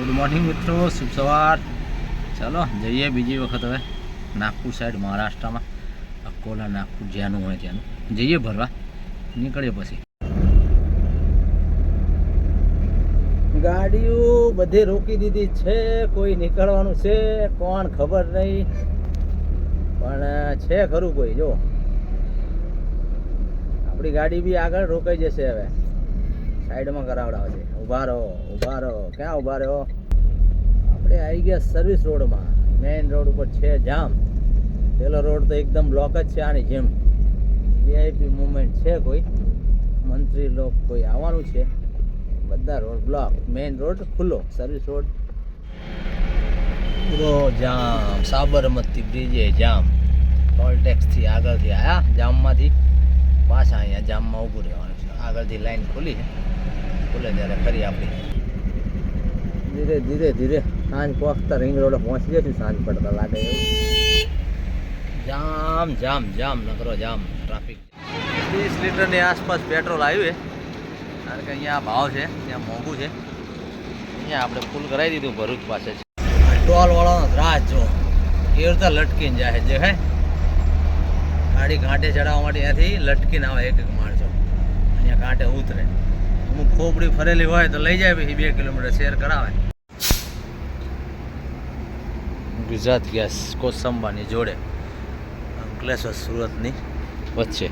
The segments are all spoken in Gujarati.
ગુડ મોર્નિંગ મિત્રો. શુભ સવાર. ચાલો, જઈએ બીજી વખત હવે નાગપુર સાઈડ મહારાષ્ટ્રમાં. અકોલા, નાગપુર, જ્યાંનું હોય ત્યાંનું. જઈએ ભરવા નીકળીએ પછી. ગાડીઓ બધી રોકી દીધી છે. કોઈ નીકળવાનું છે? કોણ ખબર નહીં. પણ છે ખરું કોઈ. જો. આપણી ગાડી બી આગળ રોકાઈ જશે હવે. સાઈડમાં કરાવડાવે છે ઊભા રહો ઊભા રહો. ક્યાં ઊભા રહ્યો? આપણે આવી ગયા સર્વિસ રોડમાં મેઇન રોડ ઉપર છે જામ. પેલો રોડ તો એકદમ બ્લોક જ છે આની જેમ. વીઆઈપી મુવમેન્ટ છે કોઈ. મંત્રી લોક કોઈ આવવાનું છે. બધા રોડ બ્લોક મેઇન રોડ ખુલ્લો. સર્વિસ રોડ પૂરો જામ. સાબરમતી બ્રિજે જામ. ટોલ ટેક્સથી આગળથી આવ્યા જામમાંથી. પાછા અહીંયા જામમાં ઊભું રહેવાનું છે. આગળથી લાઈન ખુલી છે. ખુલે ત્યારે ફરી આપણી. ધીરે ધીરે ધીરે. સાંજ પહોંચતા રિંગ રોડે પહોંચી જશું સાંજ પડતા લાગે એવું. જામ જામ જામ નકરો જામ ટ્રાફિક ત્રીસ લીટરની આસપાસ પેટ્રોલ આવ્યું છે. કારણ કે અહીંયા ભાવ છે ત્યાં મોંઘું છે. અહીંયા આપણે ફૂલ કરાવી દીધું ભરૂચ પાસે છે ટોલ વાળાનો ત્રાસ જો. એ રીતે લટકીને જાય જે હે. ગાડી ઘાટે ચડાવવા માટે ત્યાંથી લટકીને આવે એક એક માણસો. અહીંયા ઘાટે ઉતરે. અમુક ખોપડી ફરેલી હોય તો લઈ જાય પછી બે કિલોમીટર શેર કરાવે. ગુજરાત ગેસ કોસંબાની જોડે અંકલેશ્વર સુરતની વચ્ચે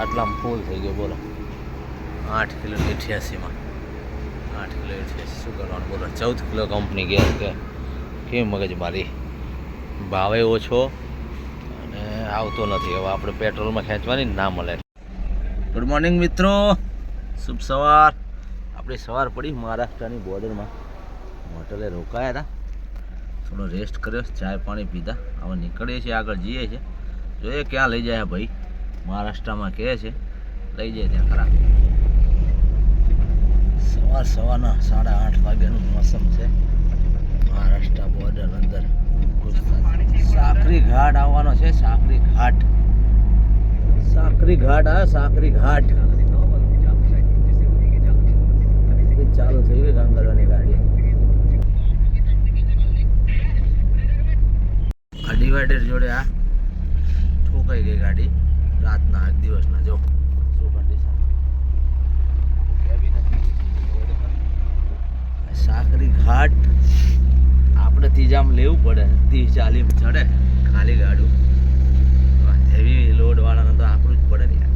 આટલામાં ફૂલ થઈ ગયો, બોલો. આઠ કિલો અઠ્યાસીમાં આઠ કિલો અઠ્યાસી શું કરવાનું, બોલો. ચૌદ કિલો કંપની ગેસ કે કેવી મગજ મારી? ભાવે ઓછો અને આવતો નથી. હવે આપણે પેટ્રોલમાં ખેંચવાની ના મળે. ગુડ મોર્નિંગ મિત્રો. શુભ સવાર. આપણે સવાર પડી મહારાષ્ટ્રની બોર્ડરમાં. હોટલે રોકાયા હતા. થોડો રેસ્ટ કર્યો, ચાય પાણી પીધા. હવે નીકળીએ છીએ, આગળ જઈએ છીએ. જોઈએ ક્યાં લઈ જાય ભાઈ. મહારાષ્ટ્રમાં કહે છે, લઈ જાય ત્યાં ખરા. સવાર સવારના સાડા આઠ વાગ્યાનું મોસમ છે. મહારાષ્ટ્ર બોર્ડર અંદર. સાકરી ઘાટ આવવાનો છે, સાકરી ઘાટ. સાકરી ઘાટ આ સાકરી ઘાટ. ડિવાઈડર જોડે આ ઠોકાઈ ગઈ ગાડી. રાતના એક દિવસના, જો. સાકરી ઘાટ. આપણે ત્રીજામ લેવું પડે. ત્રીસ ચાલીમ ચડે. ખાલી ગાડું. હેવી લોડવાળાને તો આકરું જ પડે ને યાર.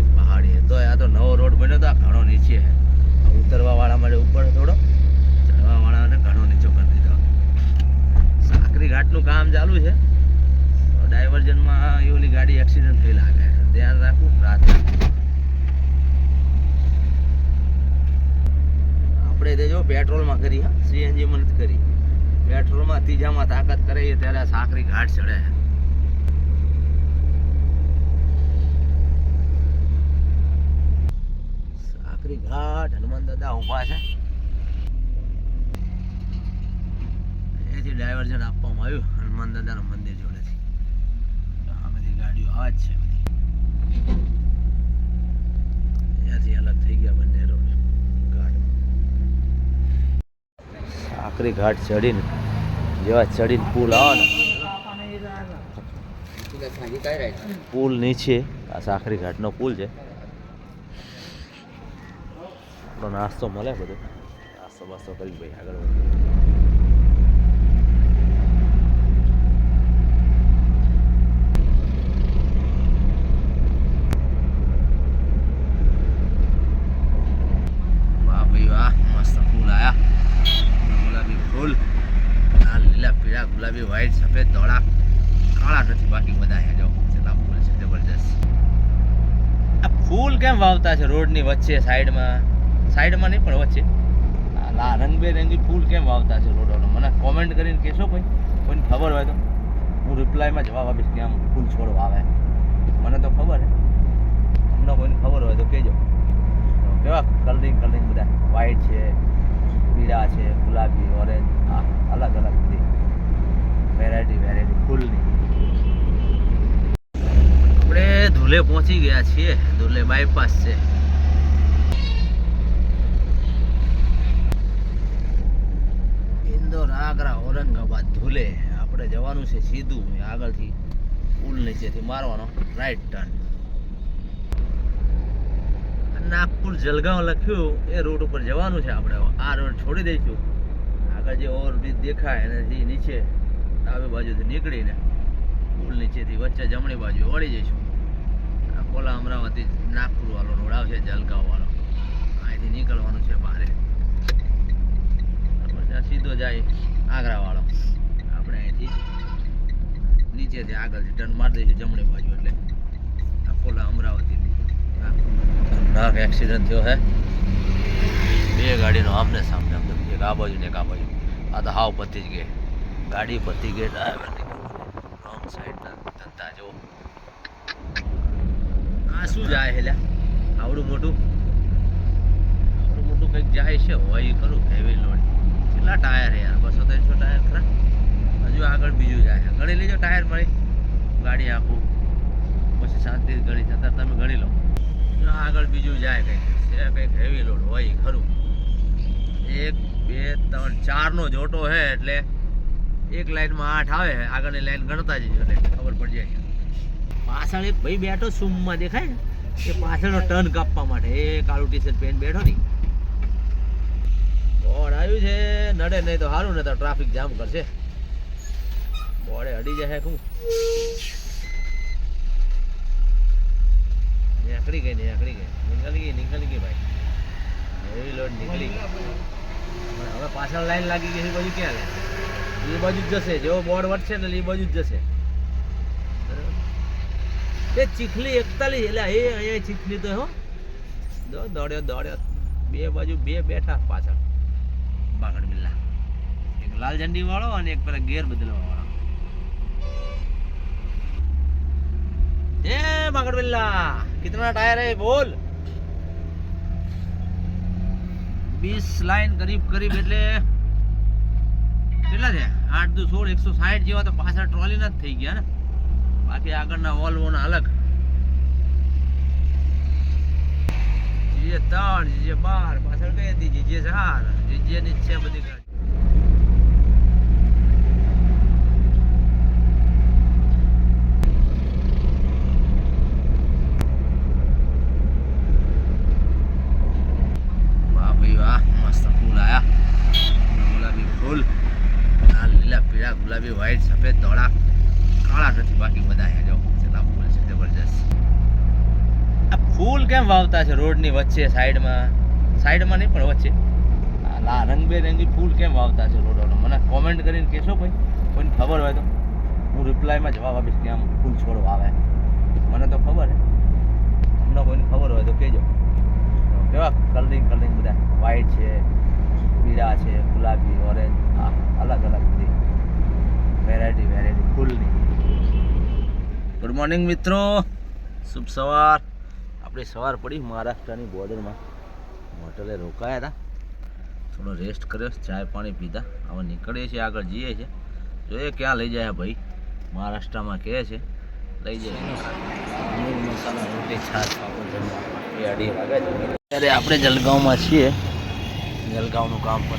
એક પહાડી. તો આ તો નવો રોડ બન્યો તો આ ઘણો નીચે હે. ઉતરવા વાળા માટે ઉપર થોડો ચડવા વાળાને ઘણો નીચો કરી દીધો સાકરી ઘાટનું કામ ચાલુ છે ડાયવર્ઝનમાં એ ઓલી ગાડી એક્સિડન્ટ થઈ લાગે ધ્યાન રાખવું રાત્રે આપણે તે જો પેટ્રોલમાં કરી, હા, સીએનજીમાં નથી કરી. પેટ્રોલમાં ત્રીજામાં તાકાત કરે ત્યારે આ સાકરી ઘાટ ચડે. સાકરી ઘાટ, હનુમાન દાદા ઊભા છે. એથી ડાયવર્ઝન આપવામાં આવ્યું, હનુમાન દાદાના મંદિર જોડેથી. આ બધી ગાડીઓ આ જ છે બધી. અલગ થઈ ગયા બંને રોડ ઘાટ સાકરી ઘાટ ચડીને, જેવા ચડીને પુલ આવે પુલ નીચે, આ સાખરી ઘાટનો પુલ છે. આપણો નાસ્તો મળે બધો. નાસ્તો બાસ્તો કરી ભાઈ આગળ વધીએ વાહ ભાઈ વાહ મસ્ત ફૂલ આયા ગુલાબી ફૂલ લાલ લીલા પીળા ગુલાબી વ્હાઈટ સફેદ ધોળા કાળા નથી બાકી બધા છે જો કેટલા ફૂલ છે જબરજસ્ત આ ફૂલ કેમ વાવતા છે રોડની વચ્ચે સાઈડમાં સાઈડમાં નહીં, પણ વચ્ચે. આ રંગબેરંગી ફૂલ કેમ વાવતા છે રોડોનો? મને કોમેન્ટ કરીને કહેશો કોઈ? કોઈને ખબર હોય તો. હું રિપ્લાયમાં જવાબ આપીશ કે આમ ફૂલ છોડ વાવે. મને તો ખબર છે. તમને કોઈને ખબર હોય તો કહેજો. કેવા કલરિંગ કલરિંગ બધા. વ્હાઈટ છે, પીળા છે, ગુલાબી ઓરેન્જ હા, અલગ અલગ બધી. વેરાયટી વેરાયટી ફૂલની આપણે ધૂલે પહોંચી ગયા છીએ. ધૂલે બાયપાસ છે. આગ્રા, ઔરંગાબાદ, ધુલે. આપણે જવાનું છે સીધું આગળથી, પુલ નીચેથી મારવાનો. રાઈટ ટર્ન નાગપુર જલગાંવ લખ્યું, એ રૂટ ઉપર જવાનું છે આપણે. આ રોડ છોડી દઈશું. આગળ જે ઓવરબ્રિજ દેખાય એનાથી નીચે. ડાબી બાજુથી નીકળીને પુલ નીચેથી વચ્ચે જમણી બાજુ વળી જઈશું. આ કોલા અમરાવતી નાગપુર વાળો રોડ આવશે જલગાંવ વાળો. અહીંથી નીકળવાનું છે બારે. સીધો જાય આગ્રા વાળો. આપણે અહીંથી નીચેથી આગળ ટર્ન મારી દઈશું જમણી બાજુ એટલે. આ કોલા અમરાવતીથી. નાક એક્સિડન્ટ થયો હે. બે ગાડીનો આમને સામને આમ એક આ બાજુ ને એક આ બાજુ. આ તો હાવ પતી જ ગઈ. ગાડી પતી ગઈ રોંગ સાઈડ ધંધા જો આ શું જાય હેલ્યા આવડું મોટું? આવડું મોટું કંઈક જાય છે? હોય ખરું હેવી લોડ કેટલા ટાયર હે યાર? બસો ત્રણસો ટાયર ખરા? હજુ આગળ બીજું જાય ગણી લેજો ટાયર મળી ગાડી આખું. પછી શાંતિ ગણી. જતા તમે ગણી લો. આગળ બીજું જાય કંઈક. છે કંઈક હેવી લોડ હોય ખરું. એક, બે, ત્રણ, ચારનો જોટો છે એટલે એક લાઈનમાં આઠ આવે, આગળની લાઈન ગણતા જજો એટલે ખબર પડી જાય. પાછળ એક ભાઈ બેઠો સુમમાં દેખાય એ પાછળનો ટર્ન કાપવા માટે. એ કાળું ટી શર્ટ પહેરીને બેઠો નહીં. બોર્ડ આવ્યું છે, નડે નહીં તો સારું ને તો ટ્રાફિક જામ કરશે. બોર્ડે અડી જાય શું? નીકળી ગઈ નીકળી ગઈ. નીકળી ગઈ નીકળી ગઈ ભાઈ. એવી લોડ નીકળી ગઈ. હવે પાછળ લાઈન લાગી ગઈ પછી ક્યાં લે એ બાજુ જ જશે. જેવો બોર્ડ વટશે ને એ બાજુ જ જશે. એ ચીખલી એકતાલીસ, એટલે એ અહીંયા ચીખલી તો હો. દોડ્યો દોડ્યો. બે બાજુ બે બેઠા પાછળ. બાગડ બિલ્લા એક લાલ ઝંડી વાળો અને એક પેલા ગેર બદલવા વાળો. એ બાગડ બિલ્લા કેટલા ટાયર હે? બોલ. બીસ લાઈન કરીબ કરીબ એટલે કેટલા થયા? આઠ દુ સોળ, એકસો સાઠ જેવા તો પાછળ ટ્રોલી જ થઈ ગયા ને. બાકી આગળના વોલ્વોના અલગ. જીજે ત્રણ જીજે બાર, પાછળ કઈ હતી? જીજે ચાર જીજે ની છે બધી ગાડી વાહ ભાઈ વાહ મસ્ત ફૂલ આયા ગુલાબી ફૂલ લાલ લીલા પીળા ગુલાબી વ્હાઈટ સફેદ ધોળા, કાળા નથી, બાકી બધા હે જો કેટલા ફૂલ છે જબરજસ્ત. આ ફૂલ કેમ વાવતા છે રોડની વચ્ચે, સાઈડમાં? સાઈડમાં નહીં, પણ વચ્ચે. આ રંગબેરંગી ફૂલ કેમ વાવતા છે રોડ મને કોમેન્ટ કરીને કહેશો ભાઈ કોઈને ખબર હોય તો. હું રિપ્લાયમાં જવાબ આપીશ કે આમ ફૂલ છોડ વાવે. મને તો ખબર હે તમને કોઈને ખબર હોય તો કહેજો. કેવા? કલરિંગ કલરિંગ બધા. વ્હાઈટ છે, પીળા છે, ગુલાબી ઓરેન્જ હા, અલગ અલગ બધી. વેરાયટી વેરાયટી ફૂલની ગુડ મોર્નિંગ મિત્રો. શુભ સવાર. આપણી સવાર પડી મહારાષ્ટ્રની બોર્ડરમાં હોટલે રોકાયા હતા. થોડો રેસ્ટ કર્યો, ચાય પાણી પીધા. હવે નીકળીએ છીએ, આગળ જઈએ છીએ. જોઈએ ક્યાં લઈ જાય ભાઈ. મહારાષ્ટ્રમાં કહે છે, લઈ જાય. આપણે જલગાંવમાં છીએ. જલગાંવનું કામ પર